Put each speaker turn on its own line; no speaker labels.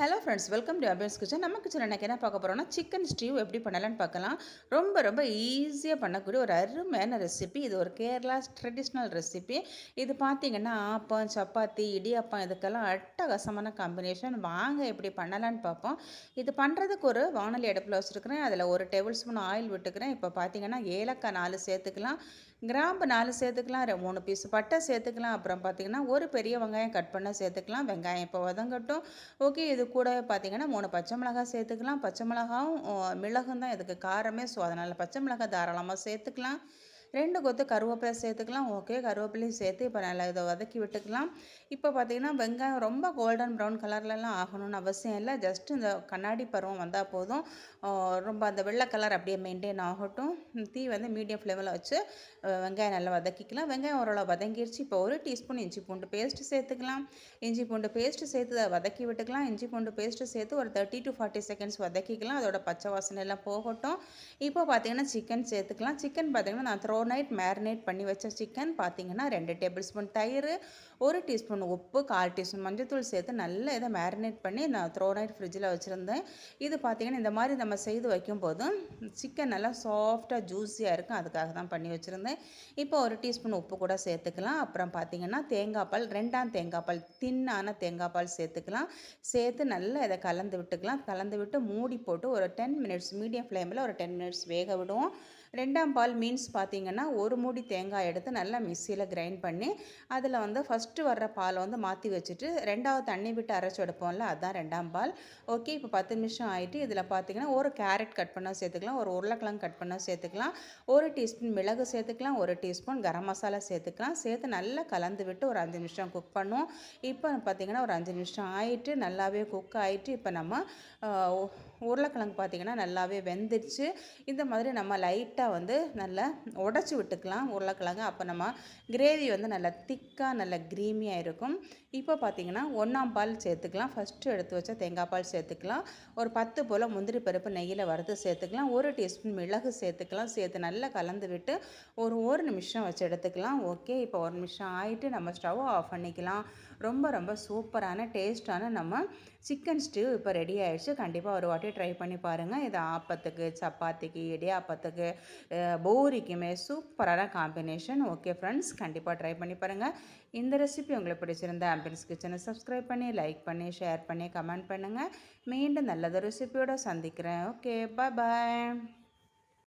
Hello friends welcome to Abhiyan's kitchen நம்ம kitchen எனக்கு என்ன பார்க்க போகிறோம்னா சிக்கன் ஸ்டீவ் எப்படி பண்ணலான்னு பார்க்கலாம். ரொம்ப ரொம்ப ஈஸியாக பண்ணக்கூடிய ஒரு அருமையான ரெசிபி இது ஒரு கேரளா ட்ரெடிஷ்னல் ரெசிபி இது பார்த்தீங்கன்னா ஆப்பம் சப்பாத்தி இடியாப்பம் இதுக்கெல்லாம் அட்டகாசமான காம்பினேஷன் வாங்க எப்படி பண்ணலான்னு பார்ப்போம். இது பண்ணுறதுக்கு ஒரு வானொலி அடுப்பில் வச்சுருக்கிறேன். அதில் ஒரு டேபிள் ஸ்பூன் ஆயில் விட்டுக்கிறேன். இப்போ பார்த்தீங்கன்னா ஏலக்காய் நாலு சேர்த்துக்கலாம். கிராம்பு நாலு சேர்த்துக்கலாம் மூணு பீஸ் பட்டை சேர்த்துக்கலாம். அப்புறம் பார்த்திங்கன்னா ஒரு பெரிய வெங்காயம் கட் பண்ண சேர்த்துக்கலாம். வெங்காயம் இப்போ வதங்கட்டும். ஓகே இது கூட பார்த்திங்கன்னா மூணு பச்சை மிளகாய் சேர்த்துக்கலாம். பச்சை மிளகாவும் மிளகும் தான் இதுக்கு காரமே ஸோ அதனால் பச்சை மிளகாய் தாராளமாக சேர்த்துக்கலாம். ரெண்டு கொத்து கருவேப்பிலை சேர்த்துக்கலாம். ஓகே கருவேப்பிலையும் சேர்த்து இப்போ நல்லா இதை வதக்கி விட்டுக்கலாம். இப்போ பார்த்திங்கன்னா வெங்காயம் ரொம்ப கோல்டன் ப்ரௌன் கலர்லலாம் ஆகணும்னு அவசியம் இல்லை. ஜஸ்ட் இந்த கண்ணாடி பருவம் வந்தால் போதும். ரொம்ப அந்த வெள்ளை கலர் அப்படியே மெயின்டைன் ஆகட்டும். தீ வந்து மீடியம் ஃப்ளேமில் வச்சு வெங்காயம் நல்லா வதக்கிக்கலாம். வெங்காயம் ஓரளவு வதங்கிடுச்சு இப்போ ஒரு டீஸ்பூன் இஞ்சி பூண்டு பேஸ்ட்டு சேர்த்துக்கலாம். இஞ்சி பூண்டு பேஸ்ட்டு சேர்த்து வதக்கி விட்டுக்கலாம். இஞ்சி பூண்டு பேஸ்ட்டு சேர்த்து ஒரு தேர்ட்டி டு ஃபார்ட்டி செகண்ட்ஸ் வதக்கிக்கலாம். அதோட பச்சை வாசனை எல்லாம் போகட்டும். இப்போ பார்த்தீங்கன்னா சிக்கன் சேர்த்துக்கலாம். சிக்கன் பார்த்திங்கன்னா நான் த்ரோ ஓவர் நைட் மேரினேட் பண்ணி வச்ச சிக்கன் பார்த்தீங்கன்னா ரெண்டு டேபிள் ஸ்பூன் தயிர் ஒரு டீஸ்பூன் உப்பு கால் டீஸ்பூன் மஞ்சத்தூள் சேர்த்து நல்லா இதை மேரினேட் பண்ணி நான் த்ரோ நைட் ஃப்ரிட்ஜில் வச்சுருந்தேன். இது பார்த்திங்கன்னா இந்த மாதிரி நம்ம செய்து வைக்கும்போது சிக்கன் நல்லா சாஃப்டாக ஜூஸியாக இருக்கும். அதுக்காக தான் பண்ணி வச்சுருந்தேன். இப்போ ஒரு டீஸ்பூன் உப்பு கூட சேர்த்துக்கலாம். அப்புறம் பார்த்திங்கன்னா தேங்காய் பால் ரெண்டாம் தேங்காய் பால் தின்னான தேங்காய் பால் சேர்த்துக்கலாம். சேர்த்து நல்லா இதை கலந்து விட்டுக்கலாம். கலந்து விட்டு மூடி போட்டு ஒரு டென் மினிட்ஸ் மீடியம் ஃப்ளேமில் ஒரு டென் மினிட்ஸ் வேக விடுவோம். ரெண்டாம் பால் மீன்ஸ் பார்த்திங்கன்னா ஒரு மூடி தேங்காய் எடுத்து நல்லா மிக்சியில் கிரைண்ட் பண்ணி அதில் வந்து ஃபஸ்ட்டு வர்ற பாலை வந்து மாற்றி வச்சுட்டு ரெண்டாவது தண்ணி விட்டு அரைச்சி எடுப்போம்ல அதுதான் ரெண்டாம் பால். ஓகே இப்போ பத்து நிமிஷம் ஆகிட்டு இதில் பார்த்திங்கன்னா ஒரு கேரட் கட் பண்ணால் சேர்த்துக்கலாம் ஒரு உருளைக்கிழங்கு கட் பண்ணால் சேர்த்துக்கலாம் ஒரு டீஸ்பூன் மிளகு சேர்த்துக்கலாம் ஒரு டீஸ்பூன் கரம் மசாலா சேர்த்துக்கலாம் சேர்த்து நல்லா கலந்து விட்டு ஒரு அஞ்சு நிமிஷம் குக் பண்ணுவோம். இப்போ பார்த்திங்கன்னா ஒரு அஞ்சு நிமிஷம் ஆகிட்டு நல்லாவே குக் ஆகிட்டு இப்போ நம்ம உருளைக்கிழங்கு பார்த்திங்கன்னா நல்லாவே வெந்துடுச்சு இந்த மாதிரி நம்ம லைட்டாக வந்து நல்லா உடச்சி விட்டுக்கலாம் உருளைக்கிழங்கு. அப்போ நம்ம கிரேவி வந்து நல்லா திக்காக நல்லா க்ரீமியாக இருக்கும். இப்போ பார்த்திங்கன்னா ஒன்றாம் பால் சேர்த்துக்கலாம். ஃபஸ்ட்டு எடுத்து வச்ச தேங்காய் பால் சேர்த்துக்கலாம். ஒரு பத்து போல் முந்திரி பருப்பு நெய்யில் வறுத்து சேர்த்துக்கலாம். ஒரு டீஸ்பூன் மிளகு சேர்த்துக்கலாம். சேர்த்து நல்லா கலந்து விட்டு ஒரு ஒரு நிமிஷம் வச்சு எடுத்துக்கலாம். ஓகே இப்போ ஒரு நிமிஷம் ஆகிட்டு நம்ம ஸ்டவ் ஆஃப் பண்ணிக்கலாம். ரொம்ப ரொம்ப சூப்பரான டேஸ்ட்டான நம்ம சிக்கன் ஸ்டீவ் இப்போ ரெடி ஆகிடுச்சு கண்டிப்பாக ஒரு வாட்டி ட்ரை பண்ணி பாருங்கள் இது ஆப்பத்துக்கு சப்பாத்திக்கு இடியாப்பத்துக்கு பூரிக்குமே சூப்பரான காம்பினேஷன் ஓகே ஃப்ரெண்ட்ஸ் கண்டிப்பாக ட்ரை பண்ணி பாருங்கள் இந்த ரெசிபி உங்களுக்கு பிடிச்சிருந்த ஆம்பியன்ஸ் கிச்சனை சப்ஸ்கிரைப் பண்ணி லைக் பண்ணி ஷேர் பண்ணி கமெண்ட் பண்ணுங்கள் மீண்டும் நல்லதொரு ரெசிபியோடு சந்திக்கிறேன். ஓகே பாய் பாய்